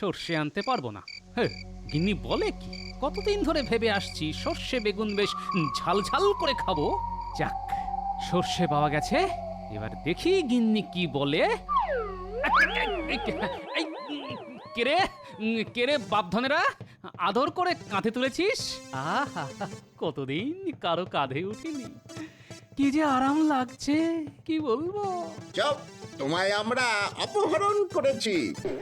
সর্ষে আনতে পারব না। হ্যাঁ গিন্নি বলে কি? কতদিন ধরে ভেবে আসছি সর্ষে বেগুন বেশ ঝাল ঝাল করে খাব। যাক, সর্ষে পাওয়া গেছে। এবার দেখি গিন্নি কি বলে। কেরে কেরে বাপধনেরা? আদর করে কাঁধে তুলেছিস? আহা, কতদিন কারও কাঁধে উঠিনি। কি যে আরাম লাগছে, কি বলব? চুপ! তোমায় আমরা অপহরণ করেছি।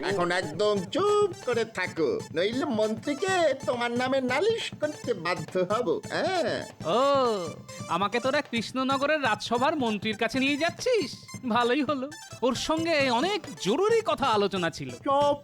এখন একদম চুপ করে থাকো নইলে মন্ত্রীকে তোমার নামে নালিশ করতে বাধ্য হব হ্যাঁ? ও আমাকে তোরা কৃষ্ণনগরের রাজসভার মন্ত্রীর কাছে নিয়ে যাচ্ছিস? ভালোই হলো। ওর সঙ্গে অনেক জরুরি কথা আলোচনা ছিল। চুপ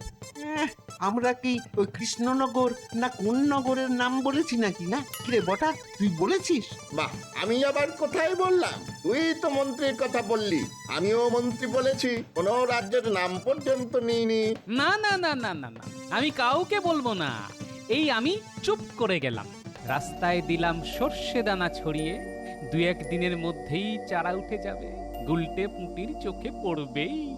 আমরা কি ওই কৃষ্ণনগর না কোন নগরের নাম বলেছি নাকি না? কিরে বটা তুই বলেছিস? বাহ আমি আবার কোথায় বললাম? তুই তো মন্ত্রীর কথা বললি আমিও মন্ত্রী বলেছি কোনো রাজ্যের নাম পর্যন্ত নিইনি। না না না না না না আমি কাউকে বলব না। এই আমি চুপ করে গেলাম। রাস্তায় দিলাম সর্ষে দানা ছড়িয়ে দু এক দিনের মধ্যেই চারা উঠে যাবে গুলটে পুঁটির চোখে পড়বেই।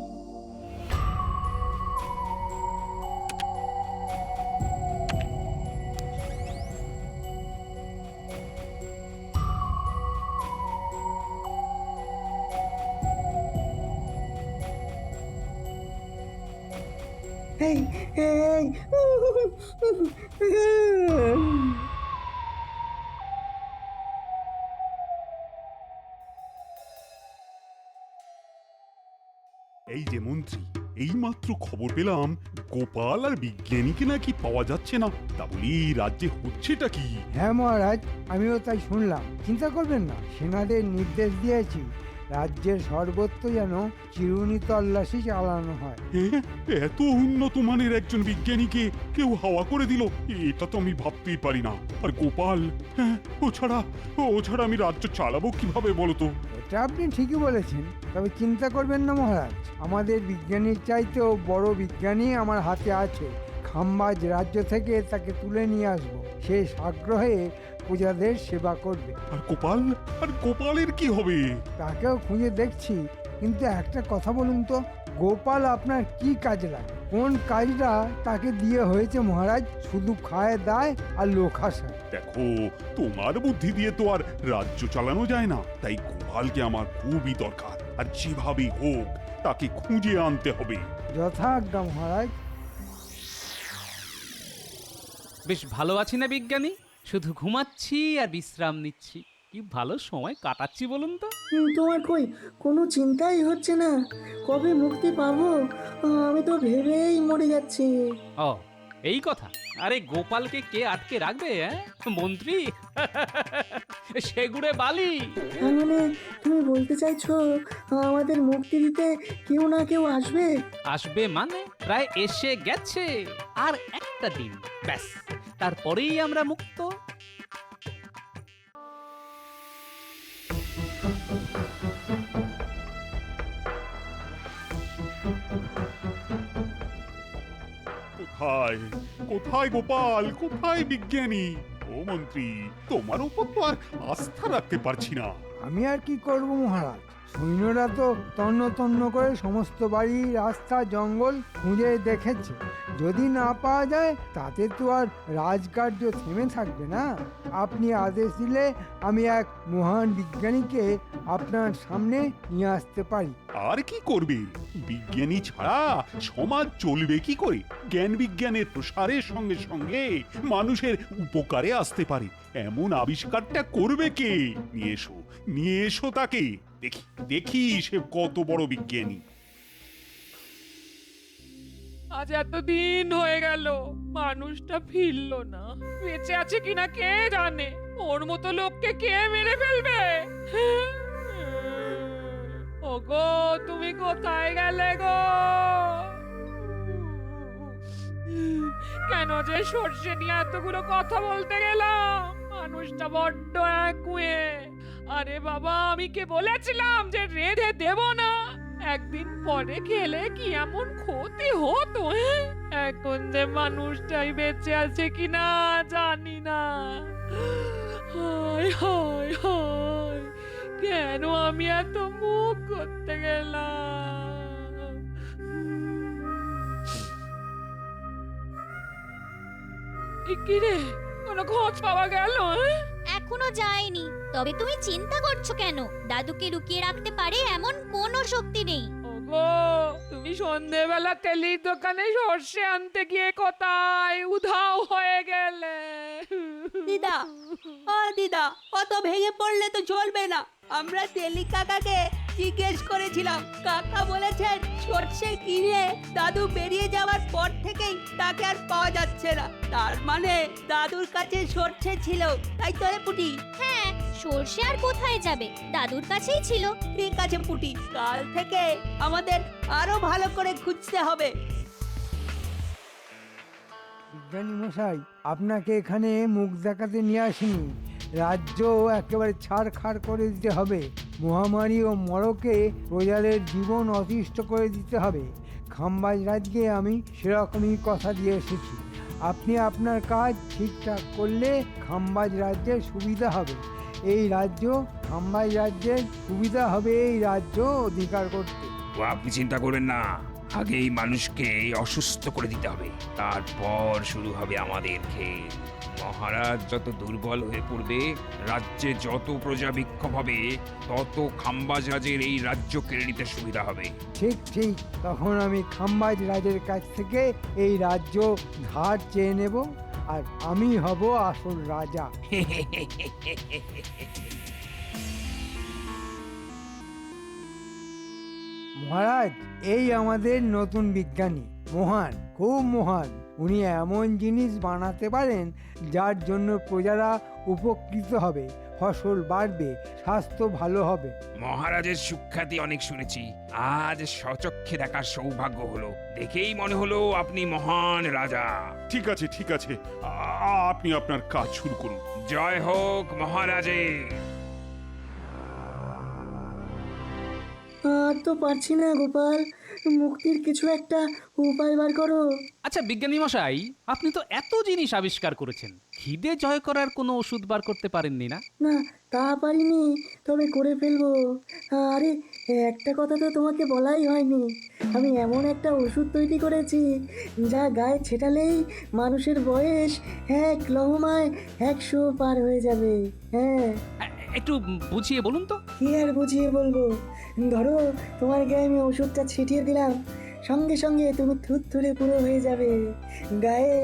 এই যে মন্ত্রী, এইমাত্র খবর পেলাম গোপাল আর বিজ্ঞানীকে নাকি পাওয়া যাচ্ছে না। তা বলি রাজ্যে হচ্ছেটা কি? হ্যাঁ মহারাজ, আমিও তাই শুনলাম। চিন্তা করবেন না, সেনাদের নির্দেশ দিয়েছি। রাজ্যের সর্বত্র যেন চিরুনি তল্লাশি চালানো হয়। এ, এত উন্নত মানের একজন বিজ্ঞানীকে কেউ হাওয়া করে দিল? এটা তো আমি ভাবতেই পারি না। আর গোপাল হ্যাঁ, ও ছাড়া ও ছাড়া আমি রাজ্য চালাবো কীভাবে বলো তো এটা আপনি ঠিকই বলেছেন তবে চিন্তা করবেন না মহারাজ। আমাদের বিজ্ঞানীর চাইতেও বড় বিজ্ঞানী আমার হাতে আছে। খাম্বাজ রাজ্য থেকে তাকে তুলে নিয়ে আসব। সে আগ্রহে প্রজাদের সেবা করবে। আর গোপাল? আর গোপালের কি হবে? তাকেও খুঁজে দেখছি। কিন্তু একটা কথা বলুন তো গোপাল আপনার কি কাজ লাগে? কোন কাজটা তাকে দিয়ে হয়েছে মহারাজ? শুধু খায় দায় আর লোক হাসায়। দেখো তোমার বুদ্ধি দিয়ে তো আর রাজ্য চালানো যায় না। তাই গোপালকে আমার খুবই দরকার। আর যেভাবেই হোক তাকে খুঁজে আনতে হবে। যথাজ্ঞা মহারাজ। বেশ ভালো আছি না বিজ্ঞানী? শুধু ঘুমাচ্ছি আর বিশ্রাম নিচ্ছি। কি ভালো সময় কাটাচ্ছি বলুন তো। তোমার কই? কোনো চিন্তাই হচ্ছে না। কবে মুক্তি পাবো? আমি তো ভেবেই মরে যাচ্ছি। ও এই কথা? আরে গোপালকে কে আটকে রাখবে হ্যাঁ মন্ত্রী? সেগুড়ে বালি। তার মানে তুমি বলতে চাইছো আমাদের মুক্তি দিতে কেউ না কেউ আসবে? আসবে মানে? প্রায় এসে গেছে। আর একটা দিন ব্যাস। তারপরেই আমরা মুক্ত। কোথায়? কোথায় গোপাল? কোথায় বিজ্ঞানী? ও মন্ত্রী তোমার উপর তো আর আস্থা রাখতে পারছি না। আমি আর কি করব মহারাজ? সৈন্যরা তো তন্ন তন্ন করে সমস্ত বাড়ি রাস্তা, জঙ্গল খুঁজে দেখেছে। যদি না পাওয়া যায়, তাতে তো আর রাজকার্য থেমে থাকবে না। আপনি আদেশ দিলে আমি এক মহান বিজ্ঞানীকে আপনার সামনে নিয়ে আসতে পারি। আর কি করবে? বিজ্ঞানী ছাড়া সমাজ চলবে কি করে? জ্ঞান বিজ্ঞানের প্রসারের সঙ্গে সঙ্গে মানুষের উপকারে আসতে পারে। এমন আবিষ্কারটা করবে কে? নিয়ে এসো। নিয়ে এসো তাকে। দেখি দেখি সে কত বড় বিজ্ঞানী। আজ এতদিন হয়ে গেল, মানুষটা ফিরলো না। বেঁচে আছে কিনা কে জানে? ওর মতো লোককে কে মেরে ফেলবে? ওগো, তুমি কোথায় গেলে গো? কেন যে সর্ষে নিয়ে এতগুলো কথা বলতে গেলাম মানুষটা বড্ড একুয়ে আরে বাবা, আমি কে বলেছিলাম যে রেঁধে দেব না একদিন পরে খেলে কি এমন ক্ষতি হতো? এখন যে মানুষটাই বেঁচে আছে কিনা জানি না হায় হায় হায়, কেন আমি এত মুখ করতে গেলাম এই কি রে কোনো খোঁজ পাওয়া গেল হ্যাঁ? এখনও যায়নি। তবে তুমি চিন্তা করছ কেন? দাদুকে লুকিয়ে রাখতে পারে এমন কোনো শক্তি নেই। ওগো তুমি সন্ধেবেলা তেলির দোকানে সর্ষে আনতে গিয়ে কোথায়? উধাও হয়ে গেলে। দিদা ও দিদা অত ভেঙে পড়লে তো চলবে না। আমরা তেলি কাকাকে জিজ্ঞেস করেছিলাম কাকা বলেছেন সর্ষে কিনে দাদু বেরিয়ে যাওয়ার পর থেকেই তাকে আর পাওয়া যাচ্ছে না। তার মানে দাদুর কাছে সর্ষে ছিল। তাই তো রে পুটি? হ্যাঁ সর্ষে আর কোথায় যাবে? দাদুর কাছেই ছিল। ঠিক আছে পুটি কাল থেকে আমাদের আরও ভালো করে খুঁজতে হবে। বিজ্ঞানী মশাই আপনাকে এখানে মুখ দেখাতে নিয়ে আসিনি। রাজ্য একেবারে ছাড়খাড় করে দিতে হবে। মহামারী ও মরকে প্রজাদের জীবন অতিষ্ঠ করে দিতে হবে। খাম্বাজ রাজকে আমি সেরকমই কথা দিয়ে এসেছি। আপনি আপনার কাজ ঠিকঠাক করলে খাম্বাজ রাজ্যের সুবিধা হবে। এই রাজ্য, খাম্বাজ রাজ্যের সুবিধা হবে এই রাজ্য অধিকার করতে। আপনি চিন্তা করবেন না। আগে এই মানুষকে অসুস্থ করে দিতে হবে। তারপর শুরু হবে আমাদের খেল। মহারাজ যত দুর্বল হয়ে পড়বে রাজ্যে যত প্রজা বিক্ষোভ হবে তত খাম্বাজ রাজের এই রাজ্য কেড়ে নিতে সুবিধা হবে। ঠিক ঠিক। তখন আমি খাম্বাজ রাজের কাছ থেকে এই রাজ্য ধার চেয়ে নেব আর আমি হব আসল রাজা। মহারাজ এই আমাদের নতুন বিজ্ঞানী। মহান খুব মহান। উনি এমন জিনিস বানাতে পারেন যার জন্য প্রজারা উপকৃত হবে ফসল বাড়বে স্বাস্থ্য ভালো হবে। মহারাজের সুখ্যাতি অনেক শুনেছি। আজ সচক্ষে দেখার সৌভাগ্য হলো। দেখেই মনে হলো আপনি মহান রাজা। ঠিক আছে ঠিক আছে। আ- আপনি আপনার কাজ শুরু করুন। জয় হোক মহারাজের। আর তো পারছি না গোপাল। মুক্তির কিছু একটা উপায় বার করো। আচ্ছা বিজ্ঞানী মশাই আপনি তো এত জিনিস আবিষ্কার করেছেন। খিদে জয় করার কোনো ওষুধ বার করতে পারেননি না? না তা পারিনি তবে করে ফেলব। আরে একটা কথা তো তোমাকে বলাই হয়নি। আমি এমন একটা ওষুধ তৈরি করেছি যা গায়ে ছেটালেই মানুষের বয়স এক লহমায় একশো পার হয়ে যাবে। হ্যাঁ। একটু বুঝিয়ে বলুন তো। কি আর বুঝিয়ে বলব? ধরো তোমার গায়ে আমি ওষুধটা ছিটিয়ে দিলাম সঙ্গে সঙ্গে তুমি থুরথুরে পুরো হয়ে যাবে। গায়ে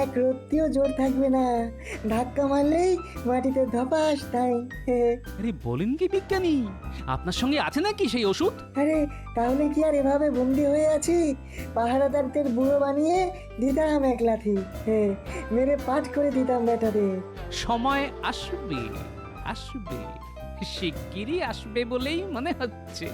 এক রত্তিও জোর থাকবে না ধাক্কা মারলেই মাটিতে ধপাস তাই। আরে বলেন কি বিজ্ঞানী আপনার সঙ্গে আছে নাকি সেই ওষুধ? আরে তাহলে কি আর এভাবে বন্দি হয়ে আছি? পাহারাদারদের বুড়ো বানিয়ে দিতাম এক হ্যাঁ মেরে পাঠ করে দিতাম বেটাদের সময় আসবে। আসবে। শিগগিরই আসবে বলেই মনে হচ্ছে।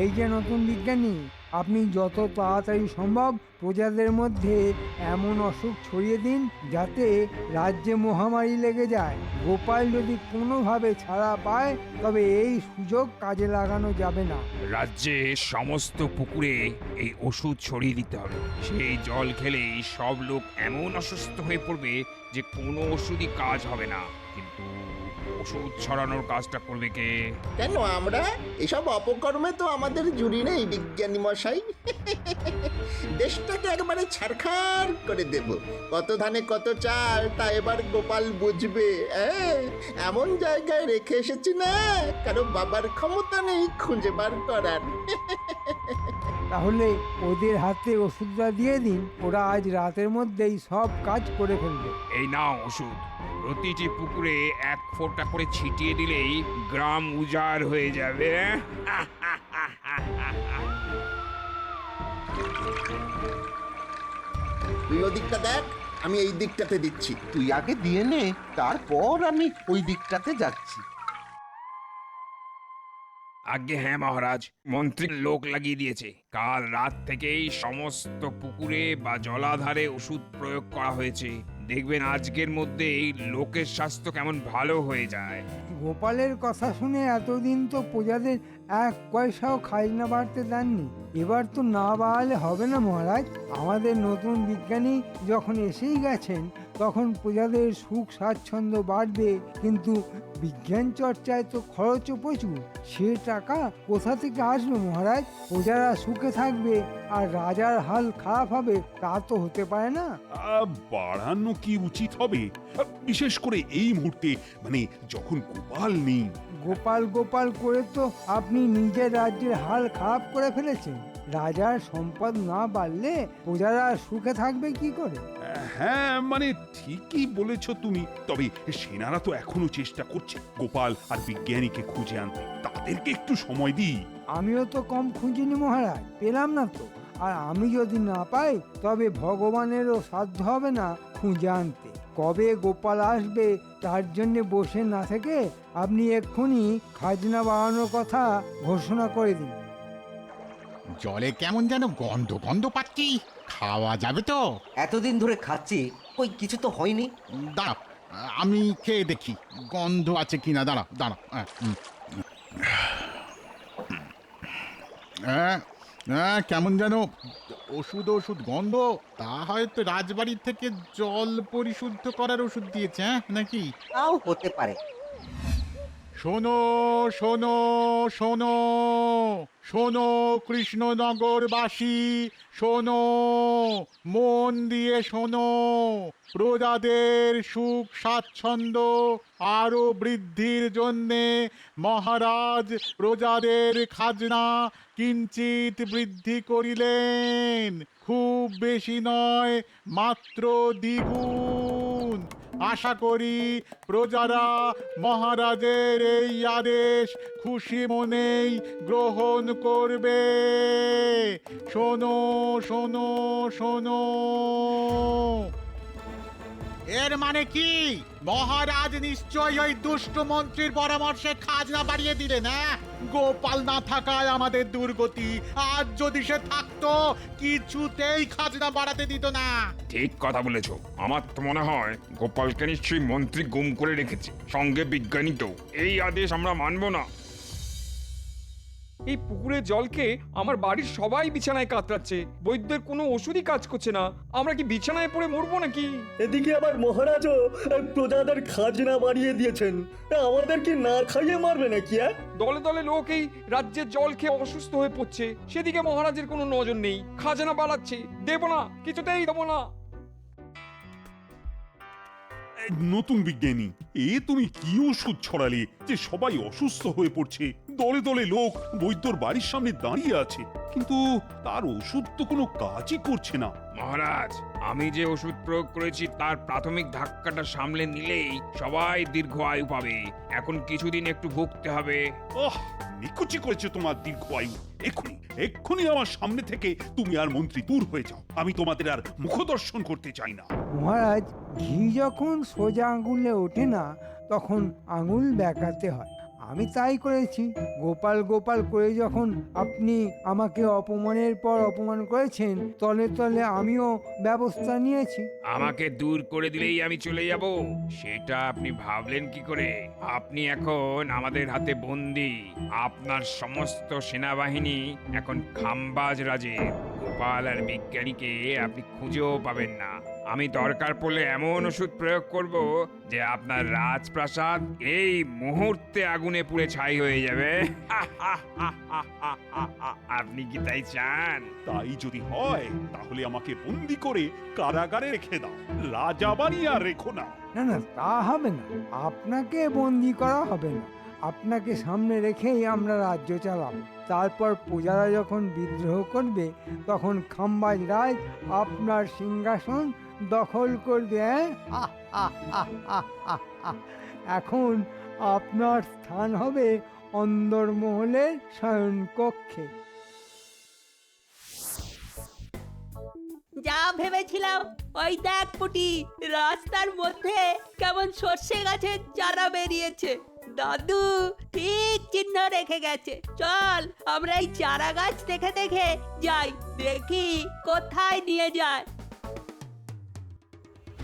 এই যে নতুন বিজ্ঞানী আপনি যত তাড়াতাড়ি সম্ভব প্রজাদের মধ্যে এমন অসুখ ছড়িয়ে দিন যাতে রাজ্যে মহামারী লেগে যায়। গোপাল যদি কোনোভাবে ছাড়া পায়, তবে এই সুযোগ কাজে লাগানো যাবে না। রাজ্যে সমস্ত পুকুরে এই ওষুধ ছড়িয়ে দিতে হবে। সেই জল খেলেই সব লোক এমন অসুস্থ হয়ে পড়বে যে কোনো ওষুধই কাজ হবে না। কিন্তু ওষুধ ছড়ানোর কাজটা করবে কে? কেন আমরা? এসব অপকর্মে তো আমাদের জুড়ি নেই বিজ্ঞানী মশাই। দেশটাকে একবারে ছারখার করে দেব। কত ধানে কত চাল তা এবার গোপাল বুঝবে হ্যাঁ এমন জায়গায় রেখে এসেছি না কারও বাবার ক্ষমতা নেই খুঁজে বার করার। তাহলে ওদের হাতে ওষুধটা দিয়ে দিন ওরা আজ রাতের মধ্যেই সব কাজ করে ফেলবে। এই নাও ওষুধ। প্রতিটি পুকুরে এক ফোঁটা করে ছিটিয়ে দিলেই গ্রাম উজাড় হয়ে যাবে তুই ওদিকটা দেখ আমি এই দিকটাতে দিচ্ছি। তুই আগে দিয়ে নে তারপর আমি ওই দিকটাতে যাচ্ছি। আগে হ্যাঁ মহারাজ মন্ত্রীর লোক লাগিয়ে দিয়েছে। কাল রাত থেকেই সমস্ত পুকুরে বা জলাধারে ওষুধ প্রয়োগ করা হয়েছে। দেখবেন আজকের মধ্যে এই লোকের স্বাস্থ্য কেমন ভালো হয়ে যায়। গোপালের কথা শুনে এতদিন তো প্রজাদের এক পয়সাও খাজনা বাড়তে দেননি। এবার তো না বাড়ালে হবে না মহারাজ। আমাদের নতুন বিজ্ঞানী যখন এসেই গেছেন তখন প্রজাদের সুখ স্বাচ্ছন্দ্য বাড়বে। কিন্তু বিজ্ঞান চর্চায় তো খরচও প্রচুর। সে টাকা কোথা থেকে আসবে মহারাজ? প্রজারা সুখে থাকবে আর রাজার হাল খারাপ হবে তা তো হতে পারে না। আহ, বাড়ানো কি উচিত হবে? আহ, বিশেষ করে এই মুহূর্তে মানে যখন গোপাল নেই। গোপাল গোপাল করে তো আপনি নিজের রাজ্যের হাল খারাপ করে ফেলেছেন। রাজার সম্পদ না বাড়লে প্রজারা সুখে থাকবে কি করে? হ্যাঁ মানে ঠিকই বলেছ তুমি। তবে সেনারা তো এখনও চেষ্টা করছে গোপাল আর বিজ্ঞানীকে খুঁজে আনতে। তাদেরকে একটু সময় দিই। আমিও তো কম খুঁজিনি মহারাজ পেলাম না তো। আর আমি যদি না পাই তবে ভগবানেরও সাধ্য হবে না খুঁজে আনতে। কবে গোপাল আসবে তার জন্য বসে না থেকে আপনি এক্ষুনি খাজনা বাড়ানোর কথা ঘোষণা করে দিন। জলে কেমন যেন গন্ধ গন্ধ পাচ্ছি। খাওয়া যাবে তো? এতদিন ধরে খাচ্ছি ওই কিছু তো হয়নি। দাঁড়া আমি খেয়ে দেখি গন্ধ আছে কিনা দাঁড়া দাঁড়া উম। আহ, আহ, কেমন যেন ওষুধ ওষুধ গন্ধ। তা হয়তো রাজবাড়ির থেকে জল পরিশুদ্ধ করার ওষুধ দিয়েছে হ্যাঁ নাকি? তাও হতে পারে। শোনো শোনো শোনো শোনো কৃষ্ণনগরবাসী, শোনো, মন দিয়ে শোনো, প্রজাদের সুখ স্বাচ্ছন্দ্য আরও বৃদ্ধির জন্যে মহারাজ প্রজাদের খাজনা কিঞ্চিত বৃদ্ধি করিলেন। খুব বেশি নয়, মাত্র দ্বিগুণ আশা করি প্রজারা মহারাজের এই আদেশ খুশি মনেই গ্রহণ করবে। শোনো শোনো শোনো। এর মানে কি? মহারাজ নিশ্চয়ই ওই দুষ্ট মন্ত্রীর পরামর্শে খাজনা বাড়িয়ে দিলেন হ্যাঁ? গোপাল না থাকায় আমাদের দুর্গতি। আজ যদি সে থাকতো, কিছুতেই খাজনা বাড়াতে দিত না। ঠিক কথা বলেছ। আমার তো মনে হয় গোপালকে নিশ্চয়ই মন্ত্রী গুম করে রেখেছে। সঙ্গে বিজ্ঞানীকেও। এই আদেশ আমরা মানব না। এই পুকুরের জলকে আমার বাড়ির সবাই বিছানায় কাতরাচ্ছে। বৈদ্যের কোনো ওষুধই কাজ করছে না। আমরা কি বিছানায় পড়ে মরবো নাকি? এদিকে আবার মহারাজও প্রজাদের খাজনা বাড়িয়ে দিয়েছেন। আমাদের কি না খাইয়ে মারবে নাকি হ্যাঁ দলে দলে লোক এই রাজ্যের জল খেয়ে অসুস্থ হয়ে পড়ছে। সেদিকে মহারাজের কোনো নজর নেই। খাজনা বাড়াচ্ছে। দেবো না কিছুতেই দেবো না। নতুন বিজ্ঞানী। এ তুমি কি ওষুধ ছড়ালে যে সবাই অসুস্থ হয়ে পড়ছে? দলে দলে লোক বৈদ্যর বাড়ির সামনে দাঁড়িয়ে আছে। কিন্তু তার ওষুধ তো কোনো কাজই করছে না। মহারাজ আমি যে ওষুধ প্রয়োগ করেছি তার প্রাথমিক ধাক্কাটা সামলে নিলেই সবাই দীর্ঘ আয়ু পাবে। এখন কিছুদিন একটু ভুগতে হবে। ওহ নিকুচি করেছে তোমার দীর্ঘ আয়ু। এক্ষুনি এক্ষুনি আমার সামনে থেকে তুমি আর মন্ত্রী দূর হয়ে যাও। আমি তোমাদের আর মুখদর্শন করতে চাই না। মহারাজ ঘি যখন সোজা আঙুলে ওঠে না তখন আঙুল বেঁকাতে হয়। আমি তাই করেছি। গোপাল গোপাল করে যখন আপনি আমাকে অপমানের পর অপমান করেছেন, তলে তলে আমিও ব্যবস্থা নিয়েছি। আমাকে দূর করে দিলেই আমি চলে যাব। সেটা আপনি ভাবলেন কি করে? আপনি এখন আমাদের হাতে বন্দি। আপনার সমস্ত সেনাবাহিনী এখন খাম্বাজ রাজের। গোপাল আর বিজ্ঞানীকে আপনি খুঁজেও পাবেন না। আমি দরকার পড়লে এমন ওষুধ প্রয়োগ করব যে আপনার রাজপ্রাসাদ এই মুহূর্তে আগুনে পুড়ে ছাই হয়ে যাবে। আপনি কি তাই চান? তাই যদি হয় তাহলে আমাকে বন্দি করে কারাগারে রেখে দাও। রাজা বানিয়ে আর রেখো না। না না তা হবে না। আপনাকে বন্দি করা হবে না। আপনাকে সামনে রেখেই আমরা রাজ্য চালাব। তারপর প্রজারা যখন বিদ্রোহ করবে তখন খাম্বাজ রায় আপনার সিংহাসন দখল করবে। এখন আপনার স্থান হবে অন্দরমহলের শয়ন কক্ষে যা ভেবেছিলাম, ওই দেখ পুটি, রাস্তার মধ্যে কেমন সর্ষে গাছের চারা বেরিয়েছে। দাদু, ঠিক চিহ্ন রেখে গেছে। চল, আমরা এই চারা গাছ দেখে দেখে যাই, দেখি কোথায় নিয়ে যায়।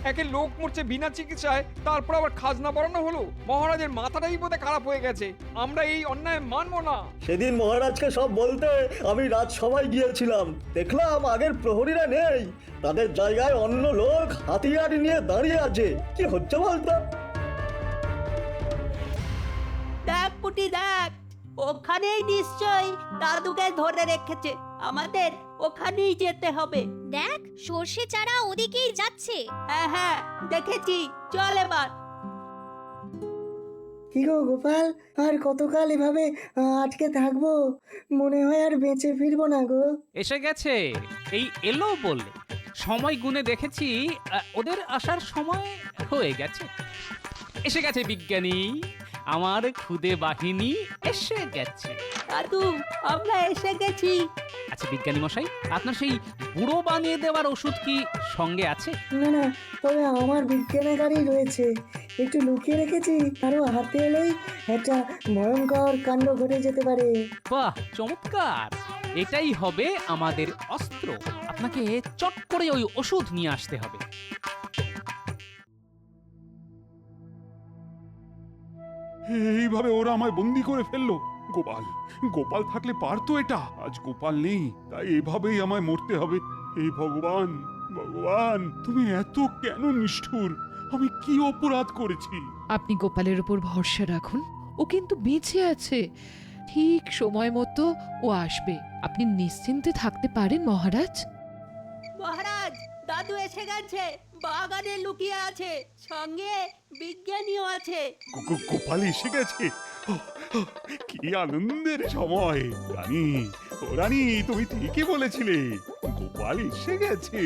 একে লোক মরছে বিনা চিকিৎসায় তারপর আবার খাজনা বাড়ানো হলো। মহারাজের মাথাটাই বোধহয় খারাপ হয়ে গেছে। আমরা এই অন্যায় মানবো না। সেদিন মহারাজকে সব বলতে আমি রাজসভায় গিয়েছিলাম। দেখলাম আগের প্রহরীরা নেই। তাদের জায়গায় অন্য লোক হাতিয়ার নিয়ে দাঁড়িয়ে আছে। কি হচ্ছে বলতো? দেখ পুটি দেখ ওখানেই নিশ্চয়ই দাদুকে ধরে রেখেছে। আমাদের ওখানেই যেতে হবে। দেখ সর্ষে চারা ওদিকেই যাচ্ছে। হ্যাঁ হ্যাঁ দেখেছি। চল এবার। কি গো গোপাল আর কতকাল এভাবে আহ, আটকে থাকব? মনে হয় আর বেঁচে ফিরবো না গো। এসে গেছে। এই এলো বলে। সময় গুনে দেখেছি আহ, ওদের আসার সময় হয়ে গেছে। এসে গেছে বিজ্ঞানী। আমার খুদে বাহিনী এসে গেছে। দাদু আমরা এসে গেছি। আচ্ছা বিজ্ঞানী মশাই আপনার সেই বুড়ো বানিয়ে দেওয়ার ওষুধ কি সঙ্গে আছে? না না তবে আমার বিজ্ঞানাগারই রয়েছে। একটু লুকিয়ে রেখেছি কারও হাতে এলেই একটা ভয়ঙ্কর কাণ্ড ঘটে যেতে পারে। বাহ চমৎকার! এটাই হবে আমাদের অস্ত্র। আপনাকে চট করে ওই ওষুধ নিয়ে আসতে হবে। এইভাবে ওরা আমায় বন্দি করে ফেলল। গোপাল গোপাল থাকলে পারতো এটা। আজ গোপাল নেই তাই এভাবেই আমায় মরতে হবে। এই ভগবান ভগবান তুমি এত কেন নিষ্ঠুর? আমি কি অপরাধ করেছি? আপনি গোপালের উপর ভরসা রাখুন। ও কিন্তু বেঁচে আছে। ঠিক সময় মতো ও আসবে। আপনি নিশ্চিন্তে থাকতে পারেন মহারাজ। মহারাজ দাদু এসে গেছে। বাগানে লুকিয়ে আছে, সঙ্গে বিজ্ঞানীও আছে। গোপাল এসে গেছে। কি আনন্দের সময়। রানী, ও রানী, তুমি ঠিকই বলেছিলে। গোপাল এসে গেছে।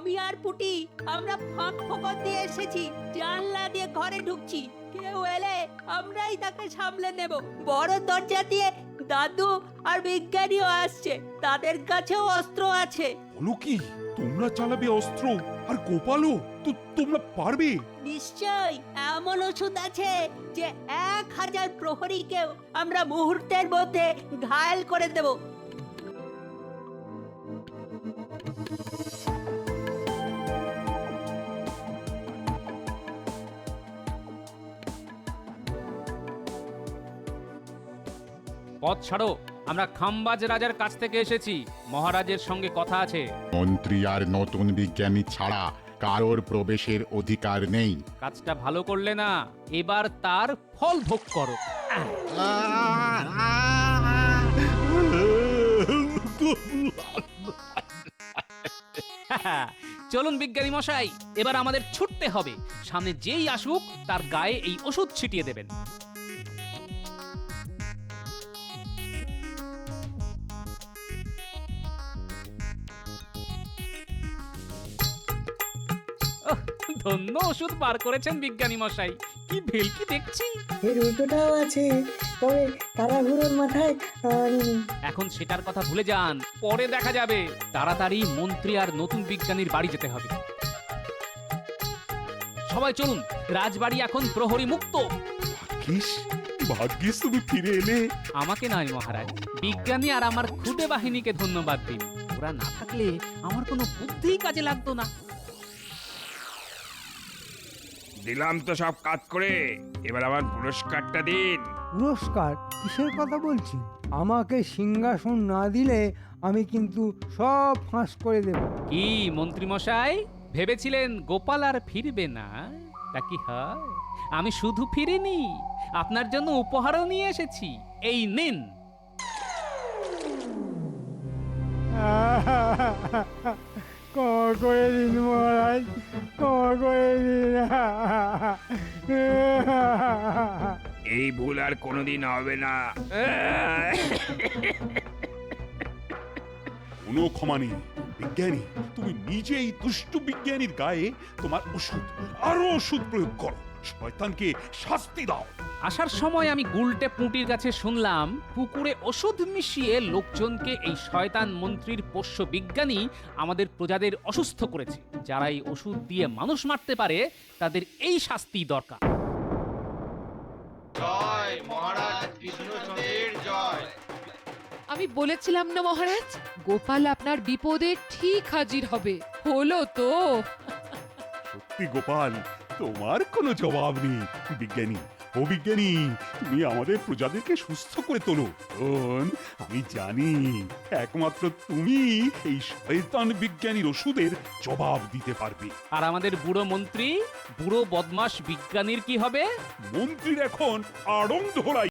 আমি আর পুটি আমরা ফাঁক ফোকর দিয়ে এসেছি জানলা দিয়ে ঘরে ঢুকছি। কেউ এলে আমরাই তাকে সামলে নেব। বড় দরজা দিয়ে দাদু আর বিজ্ঞানীও আসছে তাদের কাছেও অস্ত্র আছে। বলো কি তোমরা চালাবে অস্ত্র? আর গোপালও? তো তোমরা পারবে? নিশ্চয় এমন ওষুধ আছে যে এক হাজার প্রহরীকেও আমরা মুহূর্তের মধ্যে ঘায়েল করে দেব। পথ ছাড়ো আমরা খাম্বাজ রাজার কাছ থেকে এসেছি মহারাজের সঙ্গে কথা আছে। মন্ত্রী আর নতুন বিজ্ঞানী ছাড়া কারোর প্রবেশের অধিকার নেই। কাজটা ভালো করলে না এবার তার ফল ভোগ করো। চলুন বিজ্ঞানী মশাই এবার আমাদের ছুটতে হবে। সামনে যেই আসুক তার গায়ে এই ওষুধ ছিটিয়ে দেবেন। ধন্য ওষুধ বার করেছেন বিজ্ঞানী মশাই। কি ভেলকি দেখছি? এর উল্টোটাও আছে। তবে তারাঘুরোর মাথায় আনিনি এখন সেটার কথা ভুলে যান। পরে দেখা যাবে। তাড়াতাড়ি মন্ত্রী আর নতুন বিজ্ঞানীর বাড়ি যেতে হবে। সবাই চলুন। রাজবাড়ি এখন প্রহরী মুক্ত। ভাগ্যিস ভাগ্যিস তুমি ফিরে এলে। আমাকে নয় মহারাজ বিজ্ঞানী আর আমার খুদে বাহিনীকে ধন্যবাদ দিন। ওরা না থাকলে আমার কোনো বুদ্ধিই কাজে লাগতো না। দিলাম তো সব কাজ করে। এবার আমার পুরস্কারটা দিন। পুরস্কার? কিসের কথা বলছি? আমাকে সিংহাসন না দিলে আমি কিন্তু সব ফাঁস করে দেব। কি মন্ত্রী মশাই ভেবেছিলেন গোপাল আর ফিরবে না? তা কি হয়? আমি শুধু ফিরিনি আপনার জন্য উপহারও নিয়ে এসেছি। এই নিন। ক্ষমা করে দিন মহারাজ ক্ষমা করে দিন এই ভুল আর কোনোদিন হবে না। কোনো ক্ষমা নেই বিজ্ঞানী তুমি নিজেই দুষ্ট বিজ্ঞানীর গায়ে তোমার ওষুধ আরও ওষুধ প্রয়োগ করো। শয়তানকে শাস্তি দাও। আসার সময় আমি গুলটে পুঁটির কাছে শুনলাম পুকুরে ওষুধ মিশিয়ে লোকজনকে এই শয়তান মন্ত্রীর পোষ্য বিজ্ঞানী আমাদের প্রজাদের অসুস্থ করেছে। যারা এই ওষুধ দিয়ে মানুষ মারতে পারে তাদের এই শাস্তি দরকার। জয় মহারাজ জয়। আমি বলেছিলাম না মহারাজ গোপাল আপনার বিপদে ঠিক হাজির হবে। হলো তো। সত্যি গোপাল তোমার কোনো জবাব নেই বিজ্ঞানী। ও বিজ্ঞানী তুমি আমাদের প্রজাদেরকে সুস্থ করে তোলো। আমি জানি একমাত্র তুমি এই শয়তান বিজ্ঞানীর ওষুধের জবাব দিতে পারবে। আর আমাদের বুড়ো মন্ত্রী বুড়ো বদমাস বিজ্ঞানীর কি হবে? মন্ত্রীর এখন আড়ং ধরাই।